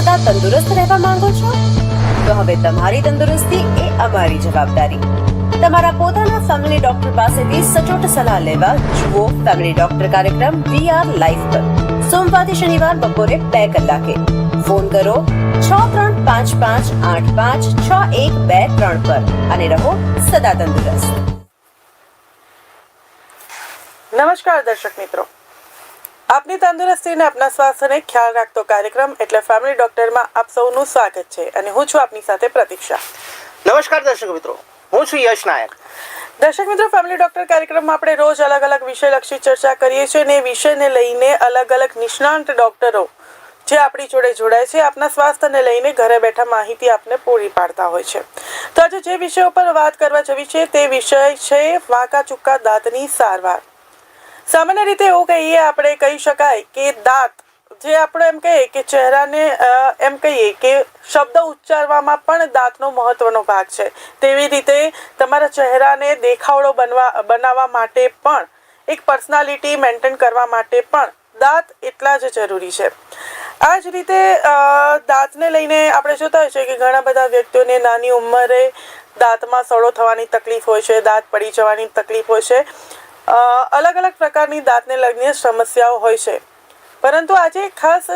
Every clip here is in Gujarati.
સદા તંદુરસ્ત રહેવા માંગો છો? તો હવે તમારી તંદુરસ્તી એ અમારી જવાબદારી. તમારા પોતાના ફેમિલી ડોક્ટર પાસેથી સચોટ સલાહ લેવા જુઓ ફેમિલી ડોક્ટર કાર્યક્રમ વી આર લાઈફ પર. સોમવારથી શનિવાર બપોરે બે કલાકે. ફોન કરો છ ત્રણ પાંચ પાંચ આઠ પાંચ છ એક બે ત્રણ પર અને રહો સદા તંદુરસ્ત. નમસ્કાર દર્શક મિત્રો. આપની તંદુરસ્તી અને આપના સ્વાસ્થ્યને ખ્યાલ રાખતો કાર્યક્રમ એટલે ફેમિલી ડોક્ટરમાં આપ સૌનું સ્વાગત છે અને હું છું આપની સાથે પ્રતીક્ષા. નમસ્કાર દર્શક મિત્રો. હું છું યશ નાયક. દર્શક મિત્રો ફેમિલી ડોક્ટર કાર્યક્રમમાં આપણે રોજ અલગ અલગ વિષયલક્ષી ચર્ચા કરીએ છીએ અને એ વિષયને લઈને અલગ અલગ નિષ્ણાંત ડોક્ટરો જે આપણી જોડે જોડાય છે આપના સ્વાસ્થ્યને લઈને ઘરે બેઠા માહિતી આપને પૂરી પાડતા હોય છે. તો આજે જે વિષય ઉપર વાત કરવા જવી છે તે વિષય છે વાંકા ચૂકા દાંતની સારવાર. સામાન્ય રીતે એવું કહીએ આપણે, કહી શકાય કે દાંત, જે આપણે એમ કહીએ કે ચહેરાને એમ કહીએ કે શબ્દ ઉચ્ચારવામાં પણ દાંતનો મહત્વનો ભાગ છે. તેવી રીતે તમારા ચહેરાને દેખાવડો બનવા, બનાવવા માટે પણ, એક પર્સનાલિટી મેન્ટેન કરવા માટે પણ દાંત એટલા જ જરૂરી છે. આ જ રીતે દાંતને લઈને આપણે જોતા હોય છે કે ઘણા બધા વ્યક્તિઓને નાની ઉંમરે દાંતમાં સડો થવાની તકલીફ હોય છે, દાંત પડી જવાની તકલીફ હોય છે. અલગ અલગ પ્રકારની દાંતને લગની સમસ્યાઓ હોય છે. પરંતુ આજે ખાસ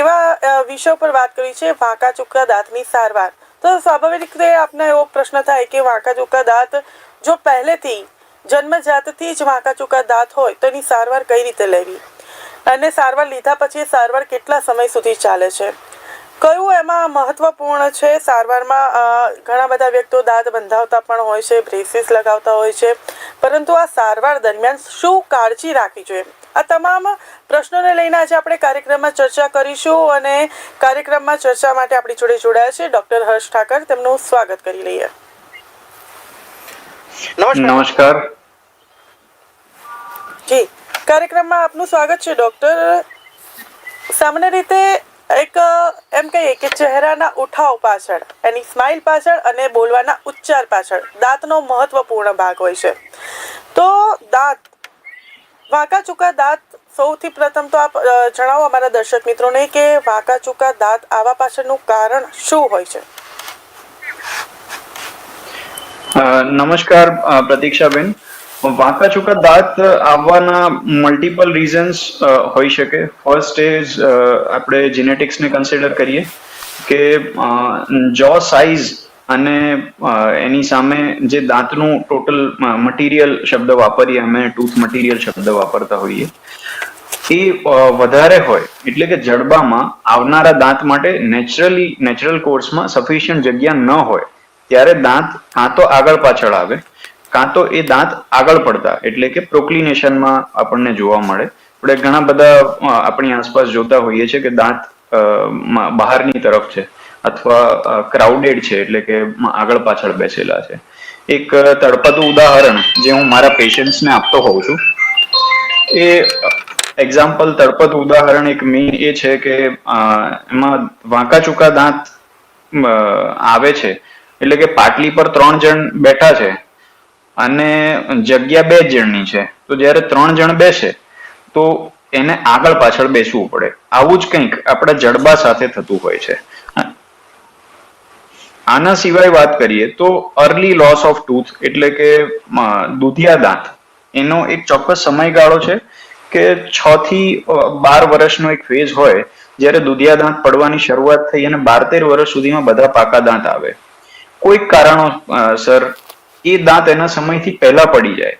એવા વિષય પર વાત કરી છે, વાંકા ચૂકા દાંતની સારવાર. તો સ્વાભાવિક રીતે આપને એવો પ્રશ્ન થાય કે વાંકા ચૂકા દાંત જો પહેલેથી જન્મજાતથી જ વાંકા ચૂકા દાંત હોય, તો એની સારવાર કઈ રીતે લેવી? અને સારવાર લીધા પછી સારવાર કેટલા સમય સુધી ચાલે છે? કયું એમાં મહત્વપૂર્ણ છે? સારવારમાં ઘણા બધા વ્યક્તિઓ દાંત બંધાવતા પણ હોય છે બ્રેસીસ લગાવતા હોય છે. પરંતુ આ સારવાર દરમિયાન શું કાળજી રાખવી જોઈએ? આ તમામ પ્રશ્નોને લઈને આજે આપણે કાર્યક્રમમાં ચર્ચા કરીશું અને કાર્યક્રમમાં ચર્ચા માટે આપણી જોડે જોડાયા છે ડોક્ટર હર્ષ ઠાકર. તેમનું સ્વાગત કરી લઈએ. નમસ્કાર. નમસ્કાર. જી. કાર્યક્રમમાં આપનું સ્વાગત છે ડોક્ટર. સામાન્ય રીતે એક, એમ કહીએ કે ચહેરાના ઉઠાવ પાછળ, એની સ્માઇલ પાછળ અને બોલવાના ઉચ્ચાર પાછળ દાંતનો મહત્વપૂર્ણ ભાગ હોય છે. તો દાંત વાંકા ચૂકા દાંત સૌથી પ્રથમ તો આપ જણાવો અમારા દર્શક મિત્રોને કે વાંકા ચૂકા દાંત આવા પાછળનું કારણ શું હોય છે? નમસ્કાર પ્રતીક્ષાબેન. વાંકા ચૂકા દાંત આવવાના મલ્ટિપલ રીઝન્સ હોઈ શકે. ફર્સ્ટ ઇઝ આપણે જીનેટિક્સને કન્સિડર કરીએ કે જો સાઇઝ અને એની સામે જે દાંતનું ટોટલ મટીરિયલ શબ્દ વાપરીએ અમે ટૂથ મટીરિયલ શબ્દ વાપરતા હોઈએ, એ વધારે હોય. એટલે કે જડબામાં આવનારા દાંત માટે નેચરલી નેચરલ કોર્સમાં સફિશિયન્ટ જગ્યા ન હોય. ત્યારે દાંત કાં તો આગળ પાછળ આવે કાં તો એ દાંત આગળ પડતા, એટલે કે પ્રોક્લિનેશનમાં આપણને જોવા મળે. આપણે ઘણા બધા આપણી આસપાસ જોતા હોઈએ છીએ કે દાંત બહારની તરફ છે અથવા ક્રાઉડેડ છે, એટલે કે આગળ પાછળ બેસેલા છે. એક તડપતું ઉદાહરણ જે હું મારા પેશન્ટ્સને આપતો હોઉં છું, એ એક્ઝામ્પલ તડપતું ઉદાહરણ એક મેઇન એ છે કે એમાં વાંકા ચૂકા દાંત આવે છે. એટલે કે પાટલી પર ત્રણ જણ બેઠા છે અને જગ્યા બે જણની છે. તો જ્યારે ત્રણ જણ બેસે, તો એને આગળ પાછળ બેસવું પડે. આવું જ કંઈક આપણા જડબા સાથે થતું હોય છે. આના સિવાય વાત કરીએ, તો અર્લી લોસ ઓફ ટૂથ એટલે કે દુધિયા દાંત, એનો એક ચોક્કસ સમયગાળો છે કે છ થી બાર વર્ષનો એક ફેઝ હોય, જ્યારે દુધિયા દાંત પડવાની શરૂઆત થઈ અને બાર તેર વર્ષ સુધીમાં બધા પાકા દાંત આવે. કોઈક કારણો સર એ દાંત એના સમયથી પહેલા પડી જાય.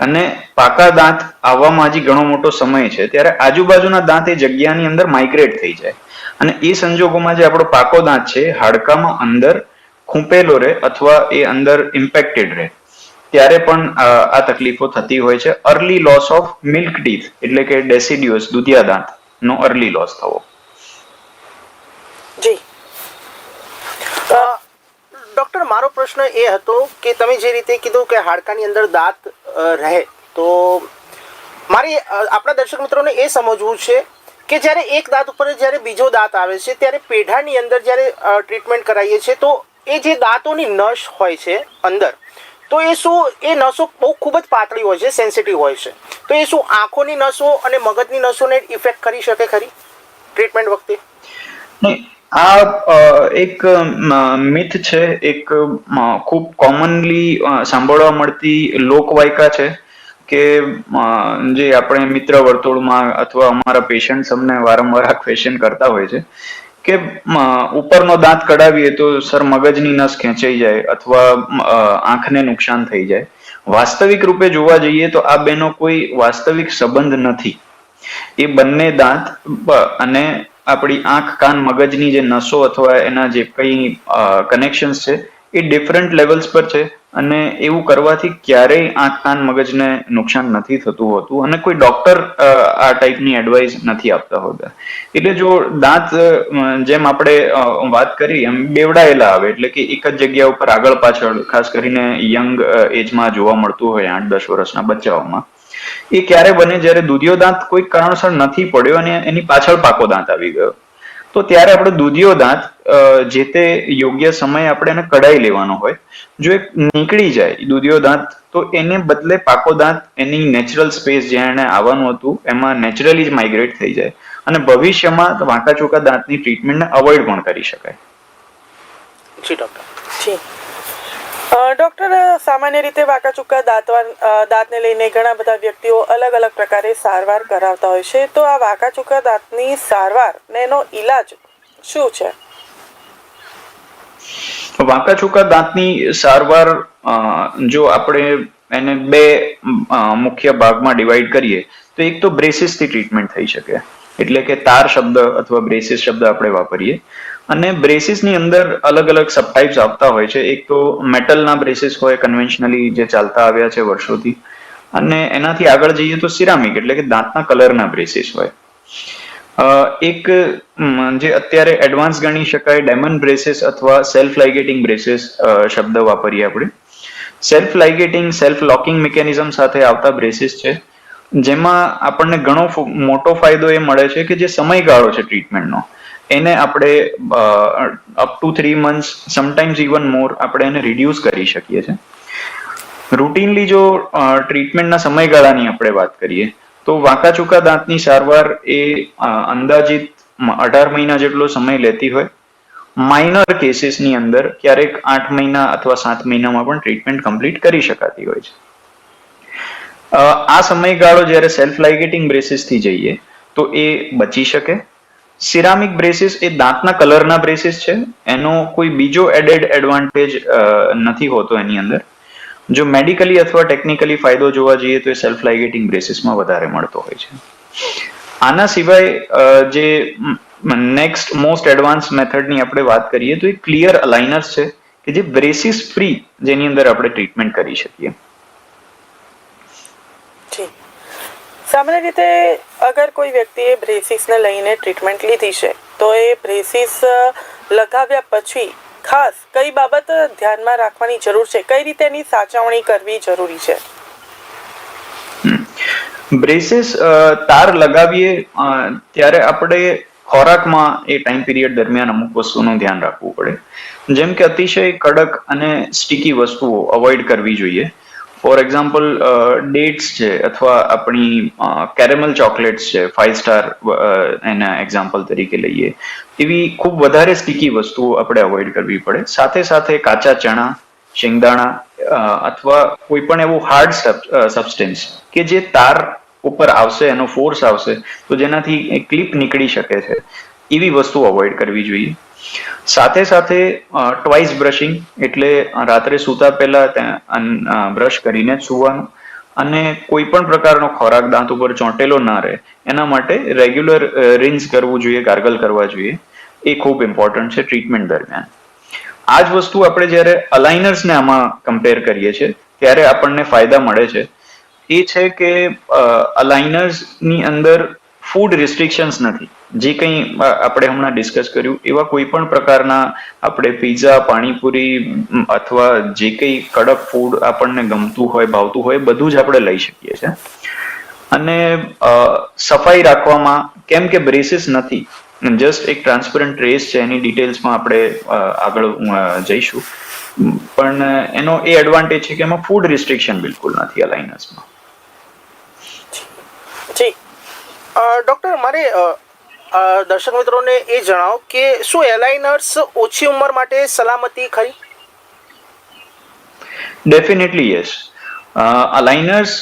અને પાકા દાંત આવવામાં હજી ઘણો મોટો સમય છે. ત્યારે આજુબાજુના દાંત એ જગ્યાની અંદર માઇગ્રેટ થઈ જાય. અને એ સંજોગોમાં જે આપણો પાકો દાંત છે, હાડકામાં અંદર ખૂંપેલો રહે અથવા એ અંદર ઇમ્પેક્ટેડ રહે. ત્યારે પણ આ તકલીફો થતી હોય છે. Early loss of milk teeth એટલે કે ડેસિડ્યુઅસ દૂધિયા દાંત નો અર્લી લોસ થવો. જી. ડોક્ટર, મારો પ્રશ્ન એ હતો કે તમે જે રીતે કીધું કે હાડકાની અંદર દાંત રહે, તો મારી આપણા દર્શક મિત્રોને એ સમજવું છે કે જ્યારે એક દાંત ઉપર જ્યારે બીજો દાંત આવે છે, ત્યારે પેઢાની અંદર જ્યારે ટ્રીટમેન્ટ કરાવીએ છીએ તો એ જે દાંતોની નસ હોય છે અંદર, તો એ શું, એ નસો બહુ ખૂબ જ પાતળી હોય છે સેન્સિટિવ હોય છે. તો એ શું આંખોની નસો અને મગજની નસોને ઇફેક્ટ કરી શકે ખરી ટ્રીટમેન્ટ વખતે? આ એક મિથ છે. એક ખૂબ કોમનલી સાંભળવા મળતી લોકવાયકા છે કે જે આપણે મિત્ર વર્તુળમાં અથવા અમારા પેશન્ટ્સ અમને વારંવાર આ ક્વેશ્ચન કરતા હોય છે કે ઉપરનો દાંત કઢાવીએ તો સર મગજની નસ ખેંચાઈ જાય અથવા આંખને નુકસાન થઈ જાય. વાસ્તવિક રૂપે જોવા જઈએ તો આ બેનો કોઈ વાસ્તવિક સંબંધ નથી. એ બંને દાંત અને આપણી આંખ, કાન, મગજની જે નસો અથવા એના જે કઈ કનેક્શન્સ છે, એ ડિફરન્ટ લેવલ્સ પર છે અને એવું કરવાથી ક્યારેય આંખ, કાન, મગજને નુકસાન નથી થતું હોતું અને કોઈ ડોક્ટર આ ટાઈપની એડવાઇસ નથી આપતા હોતા. એટલે જો દાંત જેમ આપણે વાત કરી, એમ બેવડાયેલા આવે, એટલે કે એક જ જગ્યા ઉપર આગળ પાછળ, ખાસ કરીને યંગ એજમાં જોવા મળતું હોય, આઠ દસ વર્ષના બચ્ચાઓમાં એ ક્યારે બને? જ્યારે દૂધિયો દાંત કોઈ કારણસર નથી પડ્યો અને એની પાછળ પાકો દાંત આવી ગયો. તો ત્યારે આપણે દૂધિયો દાંત જે તે યોગ્ય સમયે આપણે એને કઢાઈ લેવાનો હોય. જો એ નીકળી જાય દૂધિયો દાંત, તો એને બદલે પાકો દાંત એની નેચરલ સ્પેસ જ્યાં એને આવવાનું હતું, એમાં નેચરલી જ માઇગ્રેટ થઈ જાય. અને ભવિષ્યમાં વાંકા ચોકા દાંતની ટ્રીટમેન્ટને અવોઇડ પણ કરી શકાય. જી, ડોક્ટર. ડૉક્ટર સામાન્ય રીતે વાંકા ચૂકા દાંતવાન અ, દાંતને લઈને ઘણા બધા વ્યક્તિઓ અલગ અલગ પ્રકારે સારવાર કરાવતા હોય છે. તો આ વાંકા ચૂકા દાંતની સારવાર ને એનો ઈલાજ શું છે? વાંકા ચૂકા દાંતની સારવાર જો આપણે એને બે મુખ્ય ભાગમાં ડિવાઈડ કરીએ તો એક તો બ્રેસિસથી ટ્રીટમેન્ટ થઈ શકે. એટલે કે તાર શબ્દ અથવા બ્રેસિસ શબ્દ આપણે વાપરીએ. અને બ્રેસિસની અંદર અલગ અલગ સબટાઈપ્સ આવતા હોય છે. એક તો મેટલના બ્રેસિસ હોય કન્વેન્શનલી જે ચાલતા આવ્યા છે વર્ષોથી. અને એનાથી આગળ જઈએ તો સિરામિક એટલે કે દાંતના કલરના બ્રેસિસ હોય. એક જે અત્યારે એડવાન્સ ગણી શકાય ડેમન બ્રેસિસ અથવા સેલ્ફ લાઇગેટિંગ બ્રેસિસ શબ્દ વાપરીએ આપણે. Self ligating self locking mechanism સાથે આવતા બ્રેસિસ છે. જેમાં આપણને ઘણો મોટો ફાયદો એ મળે છે કે જે સમયગાળો છે ટ્રીટમેન્ટનો એને આપણે up to three months sometimes even more આપણે એને રિડ્યુસ કરી શકીએ છીએ. રૂટીનલી જો ટ્રીટમેન્ટના સમયગાળાની આપણે વાત કરીએ, તો વાંકાચૂકા દાંતની સારવાર એ અંદાજિત અઢાર મહિના જેટલો સમય લેતી હોય. માઇનર કેસીસની અંદર ક્યારેક આઠ મહિના અથવા સાત મહિનામાં પણ ટ્રીટમેન્ટ કમ્પ્લીટ કરી શકાતી હોય છે. આ સમયગાળો જ્યારે સેલ્ફ લાઇગેટિંગ બ્રેસિસથી જઈએ, તો એ બચી શકે. સિરામિક બ્રેસિસ એ દાંતના કલરના બ્રેસિસ છે. એનો કોઈ બીજો એડેડ એડવાન્ટેજ નથી હોતો એની અંદર. જો મેડિકલી અથવા ટેકનિકલી ફાયદો જોવા જઈએ તો એ સેલ્ફ લાઇગેટિંગ બ્રેસિસમાં વધારે મળતો હોય છે. આના સિવાય જે નેક્સ્ટ મોસ્ટ એડવાન્સ મેથડની આપણે વાત કરીએ તો એ ક્લિયર અલાઇનર્સ છે કે જે બ્રેસિસ ફ્રી જેની અંદર આપણે ટ્રીટમેન્ટ કરી શકીએ જી સામાન્ય રીતે અગર કોઈ વ્યક્તિએ બ્રેસિસને લઈને ટ્રીટમેન્ટ લીધી છે, તો એ બ્રેસિસ લગાવ્યા પછી ખાસ કઈ બાબત ધ્યાનમાં રાખવાની જરૂર છે? કઈ રીતે એની સાચવણી કરવી જરૂરી છે? બ્રેસિસ તાર લગાવીએ ત્યારે આપણે ખોરાકમાં એ ટાઈમ પીરિયડ દરમિયાન અમુક વસ્તુનું ધ્યાન રાખવું પડે. જેમ કે અતિશય કડક અને સ્ટીકી વસ્તુઓ અવોઇડ કરવી જોઈએ. ફોર એક્ઝામ્પલ ડેટ્સ છે અથવા આપણી કેરેમલ ચોકલેટ્સ છે ફાઇવ સ્ટાર એના એક્ઝામ્પલ તરીકે લઈએ. એવી ખૂબ વધારે સ્ટીકી વસ્તુઓ આપણે અવોઇડ કરવી પડે. સાથે સાથે કાચા ચણા, શેંગદાણા અથવા કોઈ પણ એવું હાર્ડ સબસ્ટેન્સ કે જે તાર ઉપર આવશે, એનો ફોર્સ આવશે, તો જેનાથી ક્લિપ નીકળી શકે છે. એવી વસ્તુ અવોઇડ કરવી જોઈએ. સાથે સાથે ટ્વાઇસ બ્રશિંગ એટલે રાત્રે સૂતા પહેલા બ્રશ કરીને સુવાનું. અને કોઈ પણ પ્રકારનો ખોરાક દાંત ઉપર ચોંટેલો ના રહે, એના માટે રેગ્યુલર રિન્સ કરવું જોઈએ ગાર્ગલ કરવા જોઈએ. એ ખૂબ ઇમ્પોર્ટન્ટ છે ટ્રીટમેન્ટ દરમિયાન. આ જ વસ્તુ આપણે જ્યારે અલાઇનર્સને આમાં કમ્પેર કરીએ છીએ, ત્યારે આપણને ફાયદા મળે છે. એ છે કે અલાઇનર્સની અંદર ફૂડ રિસ્ટ્રિક્શન્સ નથી. જે કંઈ આપણે હમણાં ડિસ્કસ કર્યું, એવા કોઈ પણ પ્રકારના આપણે પીઝા પાણીપુરી અથવા જે કંઈ કડક ફૂડ આપણને ગમતું હોય, ભાવતું હોય, બધું જ આપણે લઈ શકીએ છીએ. અને સફાઈ રાખવામાં કેમ કે બ્રેસીસ નથી જસ્ટ એક ટ્રાન્સપરન્ટ રેસ છે, એની ડિટેલ્સમાં આપણે આગળ જઈશું. પણ એનો એ એડવાન્ટેજ છે કે એમાં ફૂડ રિસ્ટ્રિક્શન બિલકુલ નથી અલાઇનસમાં જી. ડૉક્ટર, મારે દર્શક મિત્રોને એ જણાવો કે શું એલાઇનર્સ ઓછી ઉંમર માટે સલામતી ખરી? ડેફિનેટલી યસ અલાઇનર્સ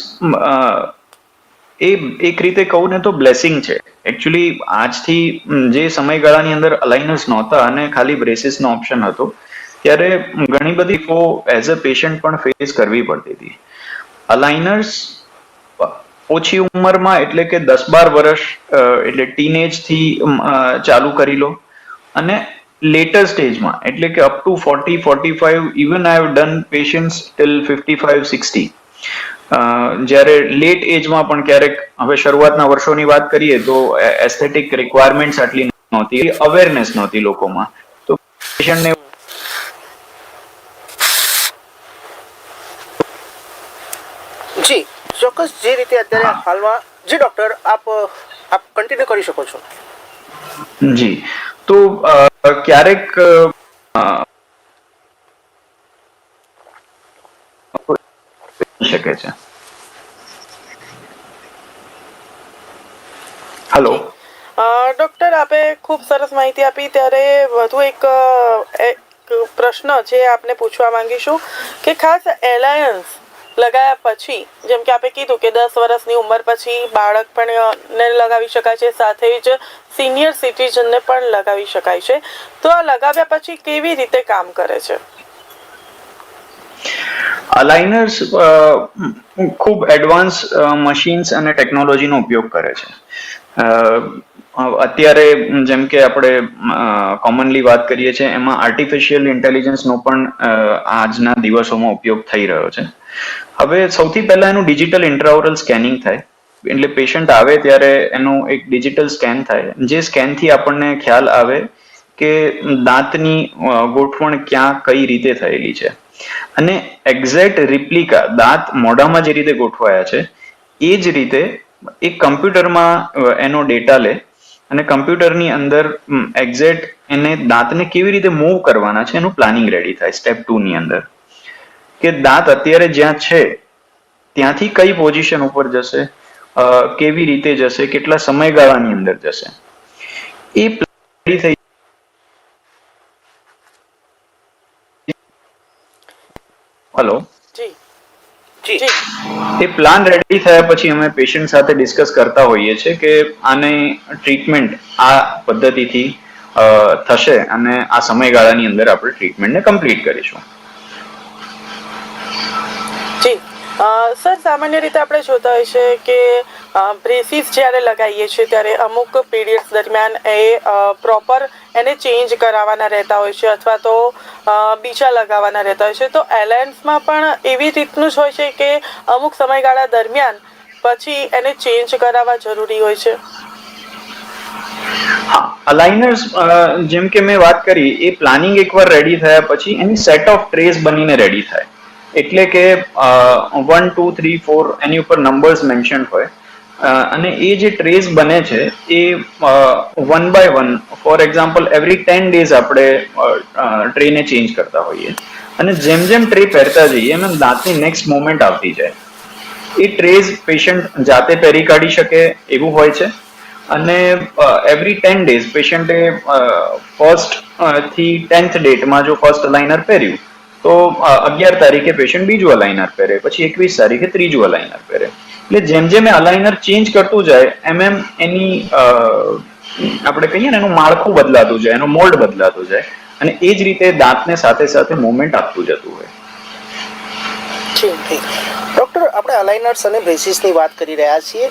એ એક રીતે કહું ને તો બ્લેસિંગ છે. એકચ્યુઅલી આજથી જે સમયગાળાની અંદર અલાઇનર્સ નહોતા અને ખાલી બ્રેસિસનો ઓપ્શન હતો, ત્યારે ઘણી બધી ફો એઝ અ પેશન્ટ પણ ફેસ કરવી પડતી હતી. અલાઇનર્સ ઓછી ઉંમરમાં એટલે કે દસ બાર વર્ષ એટલે ટીનેજથી ચાલુ કરી લો. અને લેટર સ્ટેજમાં એટલે કે up to forty forty five even I have done patients till fifty five sixty જ્યારે લેટ એજમાં પણ ક્યારેક, હવે શરૂઆતના વર્ષોની વાત કરીએ તો એસ્થેટિક રિક્વાયરમેન્ટ્સ આટલી નહોતી અવેરનેસ નહોતી લોકોમાં. તો પેશન્ટને જી ચોક્કસ જે રીતે અત્યારે હાલમાં જી ડોક્ટર આપ આપ કન્ટિન્યુ કરી શકો છો. જી તો ક્યારેક શકે છે. હેલો ડોક્ટર આપે ખૂબ સરસ માહિતી આપી. ત્યારે વધુ એક એક પ્રશ્ન જે આપને પૂછવા માંગીશું કે ખાસ એલાયન્સ લગાયા પછી, જેમ કે આપે કીધું કે દસ વર્ષની ઉંમર પછી બાળક પણ ને લગાવી શકાય છે, સાથે જ સિનિયર સિટીઝનને પણ લગાવી શકાય છે. તો આ લગાવ્યા પછી કેવી રીતે કામ કરે છે? અલાઇનર્સ ખૂબ એડવાન્સ મશીન્સ અને ટેકનોલોજીનો ઉપયોગ કરે છે. અત્યારે જેમ કે આપણે કોમનલી વાત કરીએ છીએ, એમાં આર્ટિફિશિયલ ઇન્ટેલિજન્સનો પણ આજના દિવસોમાં ઉપયોગ થઈ રહ્યો છે. હવે સૌથી પહેલા એનું ડિજિટલ ઇન્ટ્રાઓરલ સ્કેનિંગ થાય. એટલે પેશન્ટ આવે ત્યારે એનું એક ડિજિટલ સ્કેન થાય. જે સ્કેનથી આપણને ખ્યાલ આવે કે દાંતની ગોઠવણ ક્યાં કઈ રીતે થયેલી છે. અને એક્ઝેક્ટ રિપ્લિકા દાંત મોઢામાં જે રીતે ગોઠવાયા છે, એ જ રીતે એક કમ્પ્યુટરમાં એનો ડેટા લે અને કમ્પ્યુટરની અંદર એક્ઝેક્ટ એને દાંતને કેવી રીતે મૂવ કરવાના છે એનું પ્લાનિંગ રેડી થાય સ્ટેપ ટુ ની અંદર. કે દાંત અત્યારે જ્યાં છે, ત્યાંથી કઈ પોઝિશન ઉપર જશે કેવી રીતે જશે, કેટલા સમયગાળાની અંદર જશે. એ plan થઈ હલો? જી. એ પ્લાન રેડી થયા પછી અમે પેશન્ટ સાથે ડિસ્કસ કરતા હોઈએ છીએ કે આને ટ્રીટમેન્ટ આ પદ્ધતિથી થશે અને આ સમયગાળાની અંદર આપણે ટ્રીટમેન્ટને કમ્પ્લીટ કરીશું જી અ, સર, સામાન્ય રીતે આપણે જોતા હોય છે કે બ્રેસીસ જ્યારે લગાવીએ છીએ ત્યારે અમુક પીરિયડ્સ દરમિયાન એ પ્રોપર એને ચેન્જ કરાવવાના રહેતા હોય છે અથવા તો બીજા લગાવવાના રહેતા હોય છે. તો એલાયન્સમાં પણ એવી રીતનું જ હોય છે કે અમુક સમયગાળા દરમિયાન પછી એને ચેન્જ કરાવવા જરૂરી હોય છે. હા, અલાઇનર્સ જેમ કે મેં વાત કરી, એ પ્લાનિંગ એકવાર રેડી થયા પછી એની સેટ ઓફ ટ્રેસ બનીને રેડી થાય. એટલે કે વન ટુ થ્રી ફોર એની ઉપર નંબર્સ મેન્શન હોય. અને એ જે ટ્રેસ બને છે, એ one by one for example every ten days આપણે ટ્રેને ચેન્જ કરતા હોઈએ. અને જેમ જેમ ટ્રે પહેરતા જઈએ એમ દાંતની નેક્સ્ટ મોમેન્ટ આવતી જાય. એ ટ્રેઝ પેશન્ટ જાતે પહેરી કાઢી શકે, એવું હોય છે. અને એવરી ટેન ડેઝ પેશન્ટે ફર્સ્ટથી ટેન્થ ડેટમાં જો ફર્સ્ટ લાઇનર પહેર્યું તો અગિયાર તારીખે પેશન્ટ બીજું અલાઇનર પહેરે, પછી એકવીસ તારીખે ત્રીજું અલાઇનર પહેરે. એટલે જેમ જેમ એ અલાઇનર ચેન્જ કરતું જાય, એમ એમ એની આપણે કહીએ ને, એનું માળખું બદલાતું જાય, એનું મોલ્ડ બદલાતું જાય, અને એ જ રીતે દાંતને સાથે સાથે મુવમેન્ટ આપતું જતું હોય. ડોક્ટર, આપણે અલાઇનર્સ અને બ્રેસિસની વાત કરી રહ્યા છીએ.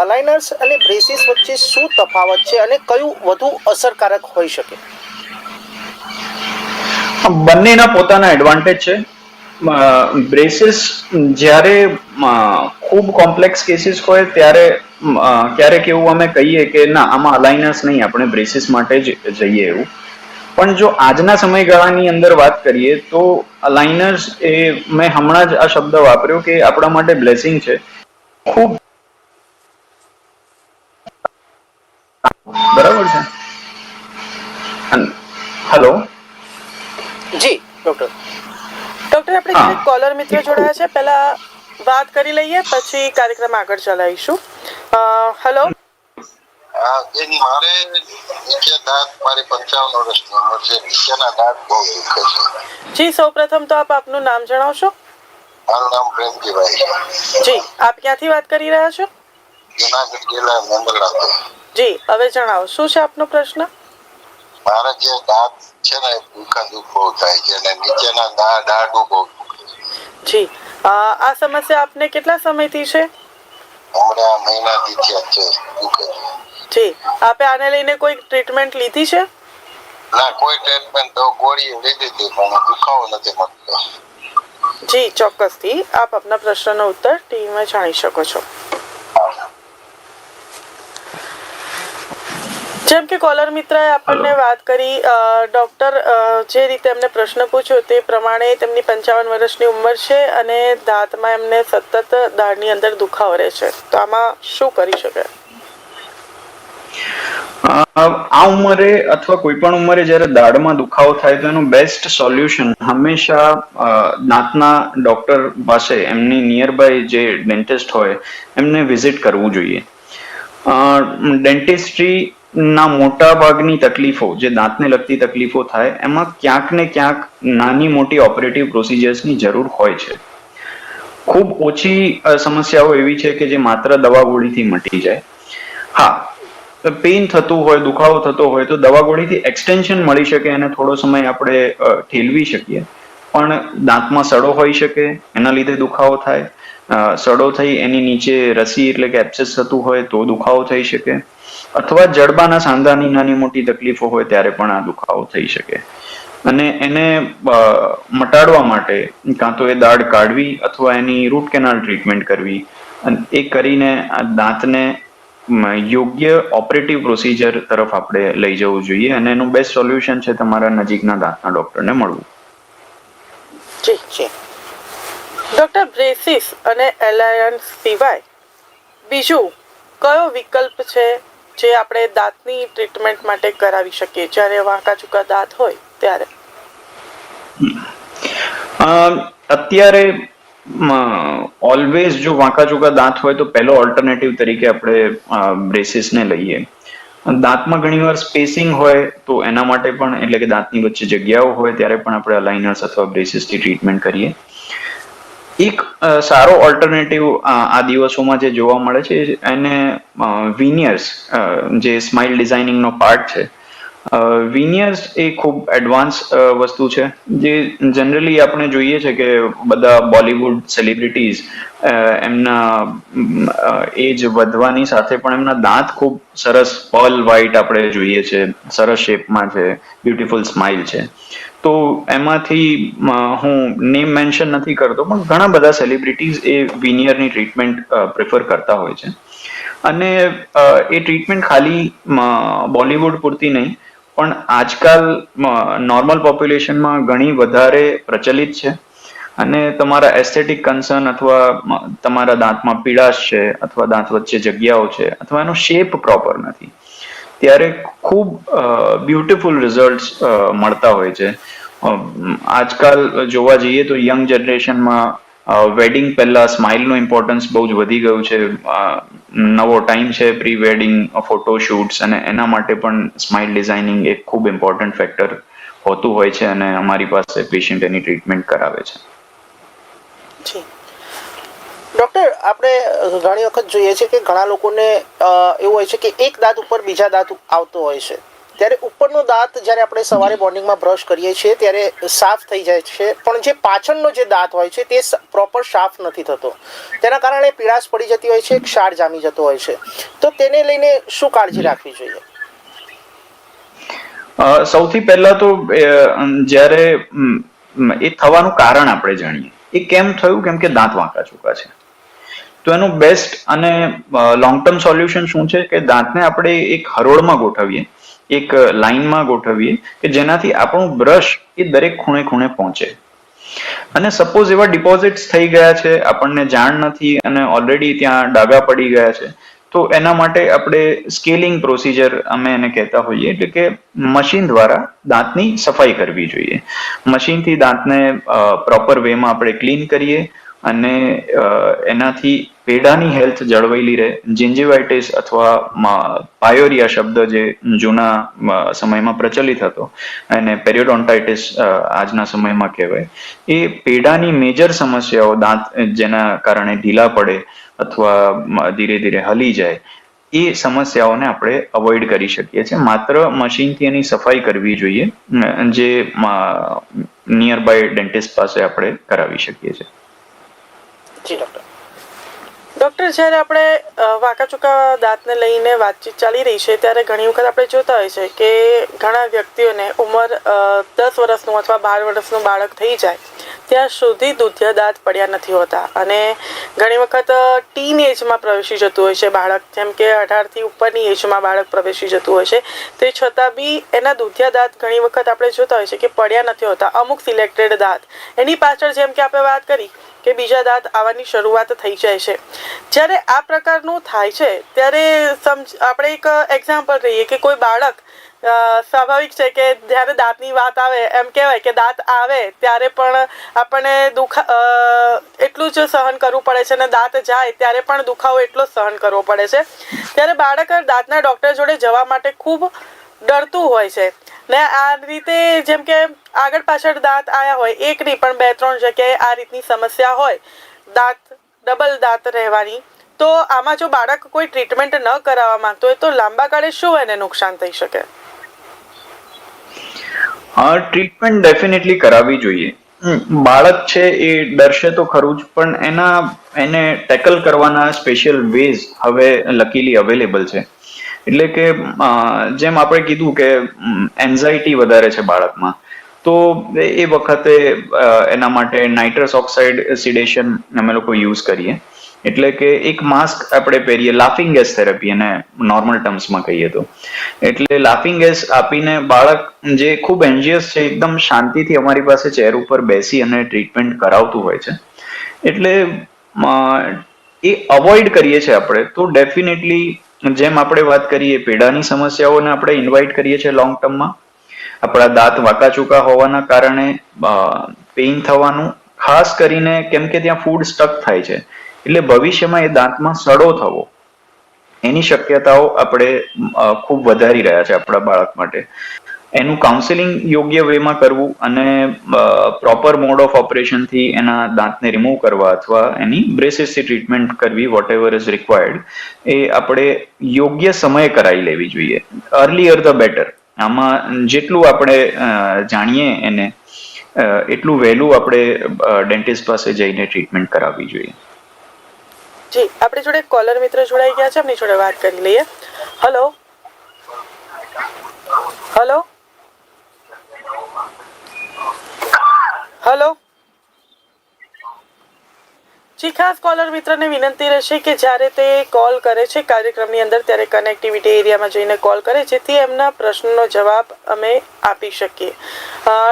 અલાઇનર્સ અને બ્રેસિસ વચ્ચે શું તફાવત છે અને કયું વધુ અસરકારક હોઈ શકે? બંનેના પોતાના એડવાન્ટેજ છે. બ્રેસીસ જ્યારે ખૂબ કોમ્પ્લેક્સ કેસીસ હોય, ત્યારે ક્યારેક એવું અમે કહીએ કે ના, આમાં અલાઇનર્સ નહીં, આપણે બ્રેસીસ માટે જ જઈએ એવું. પણ જો આજના સમયગાળાની અંદર વાત કરીએ, તો અલાઇનર્સ એ મેં હમણાં જ આ શબ્દ વાપર્યો કે આપણા માટે બ્લેસિંગ છે. ખૂબ બરાબર છે? હેલો? જી. ડોક્ટર. ડોક્ટર આપણે. કોલર મિત્ર જોડાયા છે. પહેલા વાત કરી લઈએ પછી કાર્યક્રમ આગળ ચલાવીશું. હેલો મારે નીચે દાંત મારી પંચાવન વર્ષની ઉંમર છે. નીચેના દાંત બહુ દુખે છે. જી સૌપ્રથમ તો આપ આપનું નામ જણાવશો? મારું નામ પ્રેમજીભાઈ જી આપ ક્યાંથી વાત કરી રહ્યા છો? જુનાગઢ જિલ્લા મંગળા જી હવે જણાવો શું છે આપનો પ્રશ્ન? મારા જે દાંત છે ને એ દુખા થાય છે અને નીચેના દાંત દાઢું ઊભો. જી. આ સમસ્યા આપને કેટલા સમયથી છે? હમણાં મહિનાથી છે દુખે છે. જી. આપે આને લઈને કોઈ ટ્રીટમેન્ટ લીધી છે? ના કોઈ ટ્રીટમેન્ટ તો ગોળી લીધી હતી પણ દુખાવો નથી મળતો. જી ચોક્કસથી. આપ આપના પ્રશ્નનો ઉત્તર ટીવીમાં જાણી શકો છો. જેમ કે કોલર મિત્રએ આપણને વાત કરી ડોક્ટર જે રીતે એમને પ્રશ્ન પૂછ્યો તે પ્રમાણે તેમની પંચાવન વર્ષની ઉંમર છે અને દાંતમાં એમને સતત દાઢની અંદર દુખાવો રહે છે. તો આમાં શું કરી શકે? આ ઉંમરે અથવા કોઈ પણ ઉંમરે જ્યારે દાઢમાં દુખાવો થાય તો એનું બેસ્ટ સોલ્યુશન હંમેશા દાંતના ડોક્ટર પાસે એમની નિયર બાય જે ડેન્ટિસ્ટ હોય એમને વિઝિટ કરવું જોઈએ. ડેન્ટિસ્ટ્રી ના મોટા ભાગની તકલીફો, જે દાંતને લગતી તકલીફો થાય, એમાં ક્યાંક ને ક્યાંક નાની મોટી ઓપરેટિવ પ્રોસિજર્સની જરૂર હોય છે. ખૂબ ઓછી સમસ્યાઓ એવી છે કે જે માત્ર દવા ગોળીથી મટી જાય. હા પેઇન થતું હોય, દુખાવો થતો હોય, તો દવા ગોળીથી એક્સટેન્શન મળી શકે અને થોડો સમય આપણે ઠેલવી શકીએ. પણ દાંતમાં સડો હોઈ શકે, એના લીધે દુખાવો થાય. સડો થઈ, એની નીચે રસી એટલે કે એપ્સેસ થતું હોય, તો દુખાવો થઈ શકે. અથવા જડબાના સાંધાની નાની મોટી તકલીફો હોય ત્યારે પણ આ દુખાવો થઈ શકે. અને એને મટાડવા માટે કાં તો એ દાઢ કાઢવી અથવા એની રૂટ કેનાલ ટ્રીટમેન્ટ કરવી. અને એ કરીને આ દાંતને યોગ્ય ઓપરેટિવ પ્રોસિજર તરફ આપણે લઈ જવું જોઈએ અને એનું બેસ્ટ સોલ્યુશન છે તમારા નજીકના દાંતના ડોક્ટરને મળવું. જી જી ડોક્ટર બ્રેસિસ અને એલાયન્સ સિવાય બીજું કયો વિકલ્પ છે? જે આપણે દાંતની ટ્રીટમેન્ટ માટે કરાવી શકીએ જ્યારે વાંકા ચૂકા દાંત હોય ત્યારે. અત્યારે ઓલવેઝ જો વાંકા ચૂકા દાંત હોય તો પહેલો ઓલ્ટરનેટિવ તરીકે આપણે બ્રેસિસને લઈએ. દાંતમાં ઘણીવાર સ્પેસિંગ હોય તો એના માટે પણ, એટલે કે દાંતની વચ્ચે જગ્યાઓ હોય ત્યારે પણ આપણે અલાઇનર્સ અથવા બ્રેસિસથી ટ્રીટમેન્ટ કરીએ. એક સારો ઓલ્ટરનેટિવ આ દિવસોમાં જે જોવા મળે છે એને વિનિયર્સ જે સ્માઇલ ડિઝાઇનિંગનો પાર્ટ છે. વિનિયર્સ એ ખૂબ એડવાન્સ વસ્તુ છે. જે જનરલી આપણે જોઈએ છે કે બધા બોલિવૂડ સેલિબ્રિટીઝ એમના એજ વધવાની સાથે પણ એમના દાંત ખૂબ સરસ પર્લ વ્હાઇટ આપણે જોઈએ છે. સરસ શેપમાં છે. બ્યુટીફુલ સ્માઇલ છે. તો એમાંથી હું નેમ મેન્શન નથી કરતો, પણ ઘણા બધા સેલિબ્રિટીઝ એ વિનિયરની ટ્રીટમેન્ટ પ્રિફર કરતા હોય છે. અને એ ટ્રીટમેન્ટ ખાલી બોલિવૂડ પૂરતી નહીં, પણ આજકાલ નોર્મલ પોપ્યુલેશનમાં ઘણી વધારે પ્રચલિત છે. અને તમારા એસ્થેટિક કન્સર્ન અથવા તમારા દાંતમાં પીડાશ છે, અથવા દાંત વચ્ચે જગ્યાઓ છે, અથવા એનો શેપ પ્રોપર નથી. ત્યારે ખૂબ બ્યુટિફુલ રિઝલ્ટ્સ મળતા હોય છે. આજકાલ જોવા જઈએ તો યંગ જનરેશનમાં વેડિંગ પહેલા સ્માઇલનું ઇમ્પોર્ટન્સ બહુ જ વધી ગયું છે. નવો ટાઈમ છે પ્રી વેડિંગ ફોટોશૂટ્સ અને એના માટે પણ સ્માઇલ ડિઝાઇનિંગ એક ખૂબ ઇમ્પોર્ટન્ટ ફેક્ટર હોતું હોય છે અને અમારી પાસે પેશન્ટ એની ટ્રીટમેન્ટ કરાવે છે. ડોક્ટર, આપણે ઘણી વખત જોઈએ છે કે ઘણા લોકોને એવું હોય છે કે એક દાંત ઉપર બીજા દાંત આવતો હોય છે. ત્યારે ઉપરનો દાંત જ્યારે આપણે સવારે મોર્નિંગમાં બ્રશ કરીએ છીએ, ત્યારે સાફ થઈ જાય છે. પણ જે પાછળનો જે દાંત હોય છે, તે પ્રોપર સાફ નથી થતો. તેના કારણે પીળાશ પડી જતી હોય છે, ક્ષાર જામી જતો હોય છે. તો તેને લઈને શું કાળજી રાખવી જોઈએ? સૌથી પહેલા તો જ્યારે એ થવાનું કારણ આપણે જાણીએ. એ કેમ થયું? કેમ કે દાંત વાંકા ચૂકા છે. તો એનું બેસ્ટ અને લોંગ ટર્મ સોલ્યુશન શું છે કે દાંતને આપણે એક હરોળમાં ગોઠવીએ, એક લાઇનમાં ગોઠવીએ કે જેનાથી આપણું બ્રશ એ દરેક ખૂણે ખૂણે પહોંચે. અને સપોઝ એવા ડિપોઝિટ્સ થઈ ગયા છે, આપણને જાણ નથી અને ઓલરેડી ત્યાં ડાઘા પડી ગયા છે, તો એના માટે આપણે સ્કેલિંગ પ્રોસિજર અમે એને કહેતા હોઈએ, એટલે કે મશીન દ્વારા દાંતની સફાઈ કરવી જોઈએ. મશીનથી દાંતને પ્રોપર વેમાં આપણે ક્લીન કરીએ અને એનાથી પેઢાની હેલ્થ જળવાયેલી રહે. જિન્જીવાઇટિસ અથવા પાયોરિયા શબ્દ જે જૂના સમયમાં પ્રચલિત હતો અને પેરિયોડોન્ટાઇટિસ આજના સમયમાં કહેવાય. એ પેડાની મેજર સમસ્યાઓ દાંત, જેના કારણે ઢીલા પડે અથવા ધીરે ધીરે હલી જાય, એ સમસ્યાઓને આપણે અવોઇડ કરી શકીએ છીએ. માત્ર મશીનથી એની સફાઈ કરવી જોઈએ જે નિયર બાય ડેન્ટિસ્ટ પાસે આપણે કરાવી શકીએ છીએ. જી ડૉક્ટર ડૉક્ટર, જ્યારે આપણે વાંકા ચૂકા દાંતને લઈને વાતચીત ચાલી રહી છે, ત્યારે ઘણી વખત આપણે જોતા હોય છે કે ઘણા વ્યક્તિઓને ઉંમર દસ વર્ષનું અથવા બાર વર્ષનું બાળક થઈ જાય, ત્યાં સુધી દૂધિયા દાંત પડ્યા નથી હોતા. અને ઘણી વખત ટીન એજમાં પ્રવેશી જતું હોય છે બાળક, જેમ કે અઢારથી ઉપરની એજમાં બાળક પ્રવેશી જતું હોય છે. તે છતાં બી એના દૂધિયા દાંત ઘણી વખત આપણે જોતા હોય છે કે પડ્યા નથી હોતા. અમુક સિલેક્ટેડ દાંત. એની પાછળ જેમ કે આપણે વાત કરી કે બીજા દાંત આવવાની શરૂઆત થઈ જાય છે. જ્યારે આ પ્રકારનું થાય છે, ત્યારે સમજ, આપણે એક એક્ઝામ્પલ લઈએ કે કોઈ બાળક સ્વાભાવિક છે કે જ્યારે દાંતની વાત આવે, એમ કહેવાય કે દાંત આવે, ત્યારે પણ આપણને દુખા એટલું જ સહન કરવું પડે છે અને દાંત જાય, ત્યારે પણ દુખાવો એટલો સહન કરવો પડે છે. ત્યારે બાળક દાંતના ડૉક્ટર જોડે જવા માટે ખૂબ ડરતું હોય છે. ને આ રીતે જેમ કે આગળ પાછળ દાંત આયા હોય, એક નહીં, પણ બે, ત્રણ જગ્યાએ આ રીતની સમસ્યા હોય, દાંત ડબલ દાંત રહેવાની. તો આમાં જો બાળક કોઈ ટ્રીટમેન્ટ ન કરાવવા માંગતો હોય તો લાંબા ગાળે શું એને નુકસાન થઈ શકે? હા ટ્રીટમેન્ટ ડેફિનેટલી કરાવવી જોઈએ. બાળક છે એ ડરશે તો ખરું જ, પણ એના, એને ટેકલ કરવાના સ્પેશિયલ વેઝ હવે લકીલી અવેલેબલ છે. એટલે કે જેમ આપણે કીધું કે એન્ઝાઇટી વધારે છે બાળકમાં, તો એ વખતે એના માટે નાઇટ્રસ ઓક્સાઇડ સિડેશન અમે લોકો યુઝ કરીએ. એટલે કે એક માસ્ક આપણે પહેરીએ લાફિંગ ગેસ થેરપી એને નોર્મલ ટર્મ્સમાં કહીએ તો. એટલે લાફિંગ ગેસ આપીને બાળક જે ખૂબ એન્જિયસ છે, એકદમ શાંતિથી અમારી પાસે ચેર ઉપર બેસી અને ટ્રીટમેન્ટ કરાવતું હોય છે. એટલે એ અવોઇડ કરીએ છીએ આપણે, તો ડેફિનેટલી જેમ આપણે વાત કરીએ પેડાની સમસ્યાઓને આપણે ઇન્વાઇટ કરીએ છીએ લોંગ ટર્મમાં આપણા દાંત વાંકા ચૂકા હોવાના કારણે પેઇન થવાનું, ખાસ કરીને કેમ કે ત્યાં ફૂડ સ્ટક થાય છે. એટલે ભવિષ્યમાં એ દાંતમાં સડો થવો, એની શક્યતાઓ આપણે ખૂબ વધારી રહ્યા છે આપણા બાળક માટે. એનું કાઉન્સેલિંગ યોગ્ય વેમાં કરવું અને પ્રોપર મોડ ઓફ ઓપરેશનથી એના દાંતને રિમૂવ કરવા અથવા એની બ્રેસીસથી ટ્રીટમેન્ટ કરવી વોટ એવર ઇઝ રિક્વાયર્ડ એ આપણે યોગ્ય સમયે કરાવી લેવી જોઈએ. અર્લીયર ધ બેટર આમાં જેટલું આપણે જાણીએ એને એટલું વહેલું આપણે ડેન્ટિસ્ટ પાસે જઈને ટ્રીટમેન્ટ કરાવવી જોઈએ. જી, આપણી જોડે કોલર મિત્ર જોડાઈ ગયા છે. એમની જોડે વાત કરી લઈએ. Hello hello hello? જી, ખાસ કોલર મિત્રને વિનંતી રહેશે કે જ્યારે તે કોલ કરે છે કાર્યક્રમની અંદર, ત્યારે કનેક્ટિવિટી એરિયામાં જઈને કોલ કરે, જેથી એમના પ્રશ્નનો જવાબ અમે આપી શકીએ.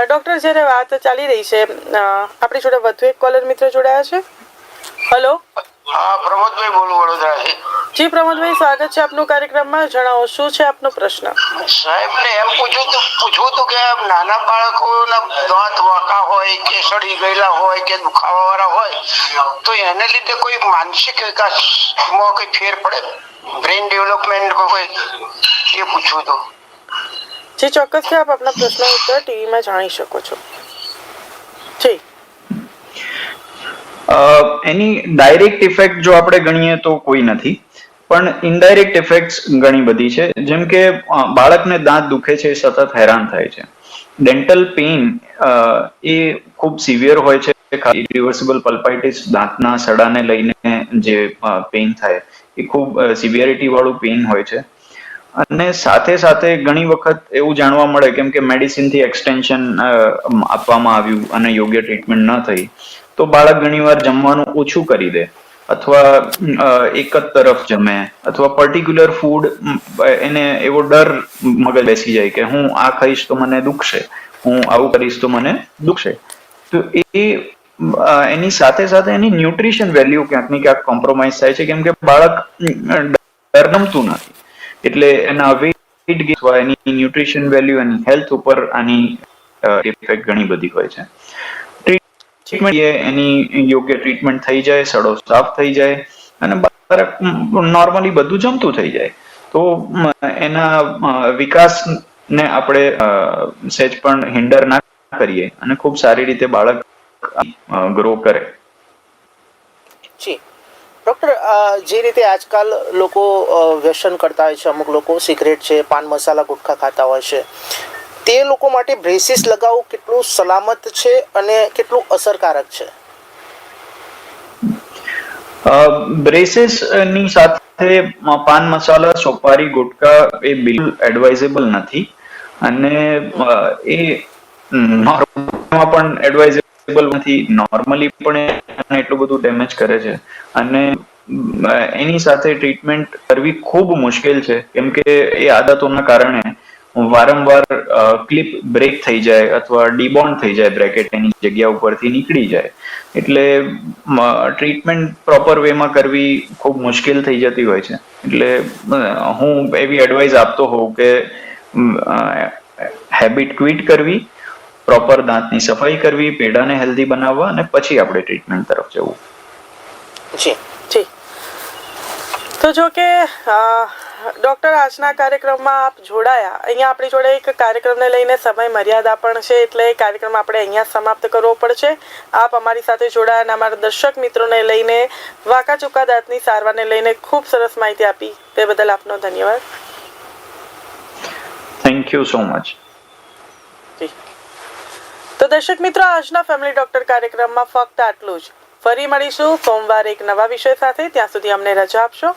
ડૉક્ટર જ્યારે વાત ચાલી રહી છે આપણી જોડે વધુ એક કોલર મિત્ર જોડાયા છે? હલો? હા પ્રમોદભાઈ બોલું વડોદરાથી. જી પ્રમોદભાઈ સ્વાગત છે આપનું કાર્યક્રમમાં. જણાવો શું છે આપનો પ્રશ્ન? સાહેબ ને એમ પૂછ્યું તો પૂછવું તો કે નાના બાળકોના દાંત વાંકા હોય કે સડી ગયેલા હોય કે દુખાવા વાળા હોય તો એને લીધે કોઈ માનસિક વિકાસમાં કોઈ ફેર પડે? બ્રેન ડેવલપમેન્ટ કોઈ? એ પૂછવું તો. જે ચોક્કસથી આપ આપના પ્રશ્નો ઉત્તર ટીવીમાં જાણી શકો છો. જી. એની ડાયરેક્ટ ઇફેક્ટ જો આપણે ગણીએ તો કોઈ નથી. પણ ઇનડાયરેક્ટ ઇફેક્ટ્સ ઘણી બધી છે. જેમ કે બાળકને દાંત દુખે છે, સતત હેરાન થાય છે. ડેન્ટલ પેઇન એ ખૂબ સિવિયર હોય છે. ઇરિવર્સિબલ પલ્પાઇટિસ દાંતના સડાને લઈને જે પેઇન થાય, એ ખૂબ સિવિયરિટી વાળું પેઇન હોય છે. અને સાથે સાથે ઘણી વખત એવું જાણવા મળે, કેમ કે મેડિસિનથી એક્સટેન્શન આપવામાં આવ્યું અને યોગ્ય ટ્રીટમેન્ટ ન થઈ. તો બાળક ઘણીવાર જમવાનું ઓછું કરી દે અથવા એક જ તરફ જમે અથવા પર્ટિક્યુલર ફૂડ એને એવો ડર મગજ બેસી જાય કે હું આ ખાઈશ તો મને દુખશે, હું આવું કરીશ તો મને દુખશે. તો એ એની સાથે સાથે એની ન્યુટ્રિશન વેલ્યુ ક્યાંક ને ક્યાંક કોમ્પ્રોમાઇઝ થાય છે, કેમ કે બાળક ડર ગમતું નથી. એટલે એના વેઇટ ગેઇન એની ન્યુટ્રિશન વેલ્યુ એની હેલ્થ ઉપર આની ઇફેક્ટ ઘણી બધી હોય છે. ટ્રીટમેન્ટ એની યોગ્ય ટ્રીટમેન્ટ થઈ જાય, સડો સાફ થઈ જાય અને બાળક નોર્મલી બધું જમતું થઈ જાય. તો એના વિકાસને આપણે સહેજ પણ હિન્ડર ના કરીએ અને ખૂબ સારી રીતે બાળક ગ્રો કરે. જી. ડોક્ટર જે રીતે આજકાલ લોકો વ્યસન કરતા હોય છે, અમુક લોકો સિગરેટ છે, પાન મસાલા ગુટખા ખાતા હોય છે. તે લોકો માટે બ્રેસિસ લગાવવું કેટલું સલામત છે અને કેટલું અસરકારક છે? બ્રેસિસની સાથે પાન મસાલા, સોપારી, ગુટકા એ બિલકુલ એડવાઇઝેબલ નથી. અને એ નોર્મલમાં પણ એડવાઇઝેબલ નથી. નોર્મલી પણ એટલું બધું ડેમેજ કરે છે. અને એની સાથે ટ્રીટમેન્ટ કરવી ખૂબ મુશ્કેલ છે. કેમ કે એ આદતોના કારણે વારંવાર ક્લિપ બ્રેક થઈ જાય અથવા ડીબોન્ડ થઈ જાય બ્રેકેટ એની જગ્યા ઉપરથી નીકળી જાય. એટલે ટ્રીટમેન્ટ પ્રોપર વેમાં કરવી ખૂબ મુશ્કેલ થઈ જતી હોય છે. એટલે હું એવી એડવાઇસ આપતો હોઉં કે હેબિટ ક્વિટ કરવી પ્રોપર દાંતની સફાઈ કરવી, પેઢાને હેલ્ધી બનાવવા અને પછી આપણે ટ્રીટમેન્ટ તરફ જવું. જી જી. તો જો કે ડૉક્ટર આજના કાર્યક્રમમાં આપ જોડાયા. અહીંયા આપણી જોડે એક કાર્યક્રમને લઈને સમય મર્યાદા પણ છે એટલે એ કાર્યક્રમ આપણે અહીંયા સમાપ્ત કરવો પડશે. આપ અમારી સાથે જોડાયા અને અમારા દર્શક મિત્રોને લઈને વાંકા ચૂકા દાંતની સારવારને લઈને ખૂબ સરસ માહિતી આપી. તે બદલ આપનો ધન્યવાદ. થેન્ક યુ સો મચ તો દર્શક મિત્રો આજના ફેમિલી ડોક્ટર કાર્યક્રમમાં ફક્ત આટલું જ. ફરી મળીશું સોમવારે એક નવા વિષય સાથે. ત્યાં સુધી અમને રજા આપશો.